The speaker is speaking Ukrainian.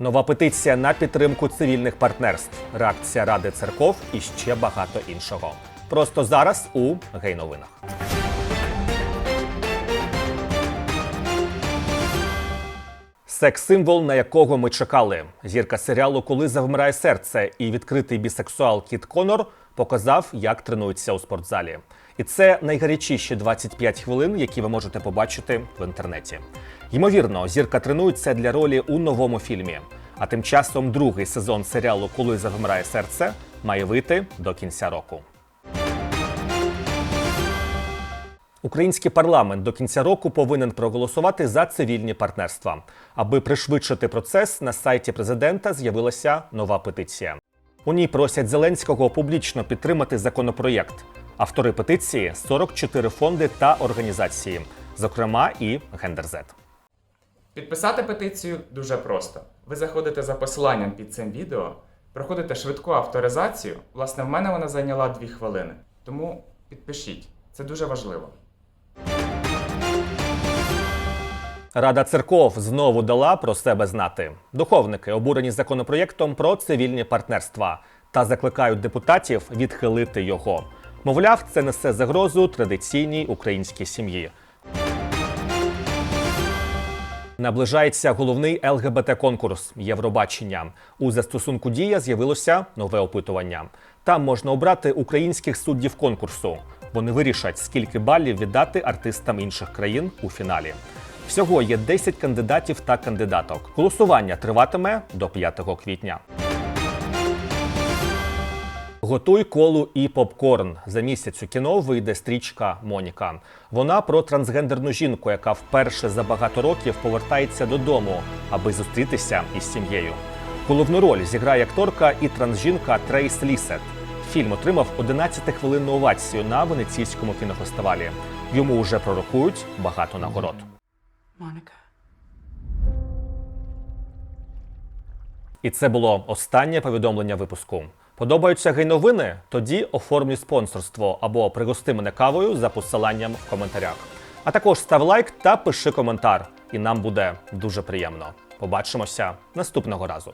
Нова петиція на підтримку цивільних партнерств, реакція Ради церков і ще багато іншого. Просто зараз у гей-новинах. Секс-символ, на якого ми чекали. Зірка серіалу Коли завмирає серце і відкритий бісексуал Кіт Конор показав, як тренується у спортзалі. І це найгарячіші 25 хвилин, які ви можете побачити в інтернеті. Ймовірно, зірка тренується для ролі у новому фільмі. А тим часом другий сезон серіалу Коли завмирає серце має вийти до кінця року. Український парламент до кінця року повинен проголосувати за цивільні партнерства. Аби пришвидшити процес, на сайті президента з'явилася нова петиція. У ній просять Зеленського публічно підтримати законопроєкт. Автори петиції 44 фонди та організації, зокрема і Гендерзет. Підписати петицію дуже просто. Ви заходите за посиланням під цим відео, проходите швидку авторизацію. Власне, в мене вона зайняла 2 хвилини. Тому підпишіть, це дуже важливо. Рада церков знову дала про себе знати. Духовники обурені законопроєктом про цивільні партнерства та закликають депутатів відхилити його. Мовляв, це несе загрозу традиційній українській сім'ї. Наближається головний ЛГБТ-конкурс Євробачення. У застосунку Дія з'явилося нове опитування. Там можна обрати українських суддів конкурсу. Вони вирішать, скільки балів віддати артистам інших країн у фіналі. Всього є 10 кандидатів та кандидаток. Голосування триватиме до 5 квітня. Готуй колу і попкорн. За місяць у кіно вийде стрічка Моніка. Вона про трансгендерну жінку, яка вперше за багато років повертається додому, аби зустрітися із сім'єю. Головну роль зіграє акторка і трансжінка Трейс Лісет. Фільм отримав 11-хвилинну овацію на венеційському кінофестивалі. Йому вже пророкують багато нагород. Monica. І це було останнє повідомлення випуску. Подобаються гей-новини? Тоді оформлюй спонсорство або пригости мене кавою за посиланням в коментарях. А також став лайк та пиши коментар, і нам буде дуже приємно. Побачимося наступного разу.